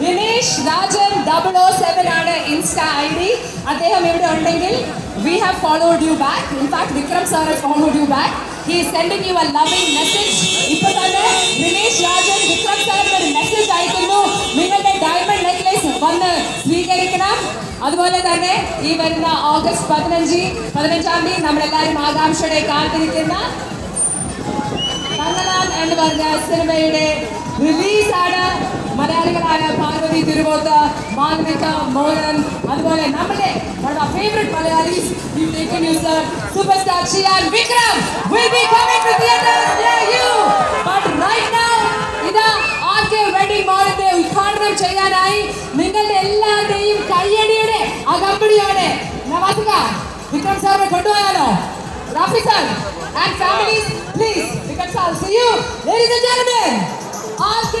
Dinesh Rajan double O seven ആണ് insta I D. അദ്ദേഹം ഇവിടെ ഉണ്ടെങ്കിൽ we have followed you back in fact Vikram sir followed you back he sending you a loving message ഇപ്പൊ തന്നെ ദിനേശ് രാജൻ വിക്രം സാറിന് ഒരു message അയക്കുന്നു. നിങ്ങളുടെ ഡയമണ്ട് നെക്ലേസ് വന്ന് സ്വീകരിക്കണം. അതുപോലെ തന്നെ ഈ വരുന്ന ഓഗസ്റ്റ് പതിനഞ്ച് പതിനഞ്ചാം തീയതി നമ്മളെല്ലാവരും ആകാംക്ഷയുടെ കാത്തിരിക്കുന്ന കണ്ണനാൻ എന്ന് പറഞ്ഞ സിനിമയുടെ പാർവതി തിരുവോത്ത് മാൻവിക മോഹൻ അതുപോലെ നമ്മുടെ favourite Malayalis superstar Shiyan Vikram will be coming to theaters near you. But right now ഇതാ ആദ്യ വെഡിങ് മോളിന്റെ ഉദ്ഘാടനം ചെയ്യാനായി നിങ്ങളുടെ എല്ലാവരുടെയും കയ്യടിയുടെ അകമ്പടിയോടെ നവാസിക വിക്രം സാറിനെ കൊണ്ടുപോയാലോ? Rafi sir and family please Vikram sir see you ladies and gentlemen gentlemen